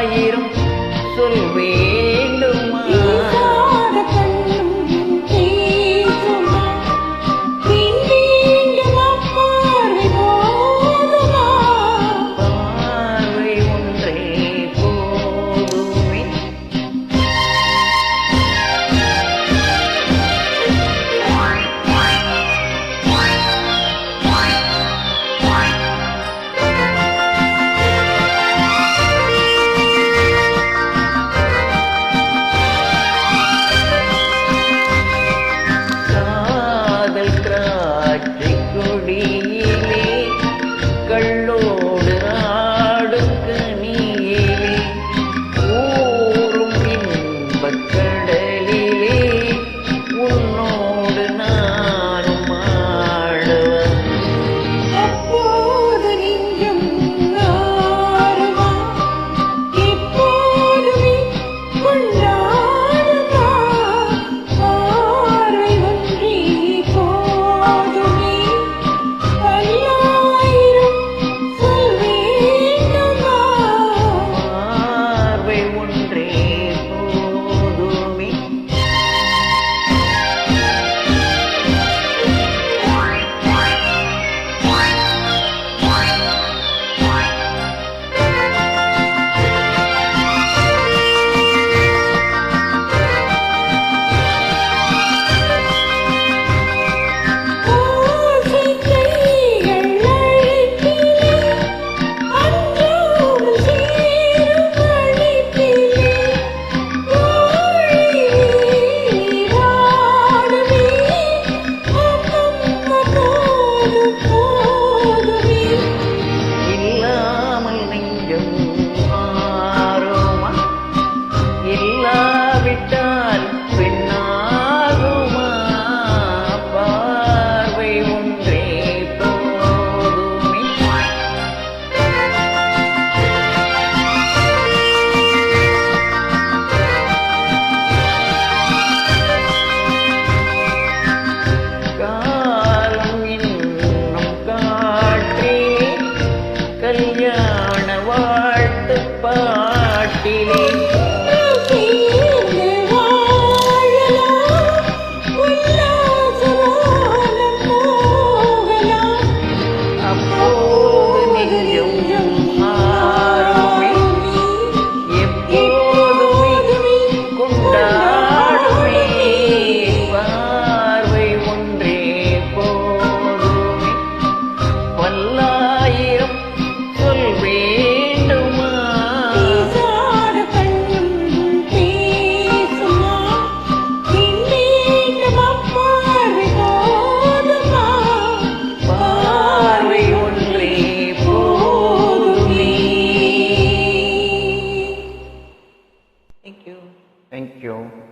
ஆயிரம் சொல்வே வாழ்த்து பாட்டிலே Thank you.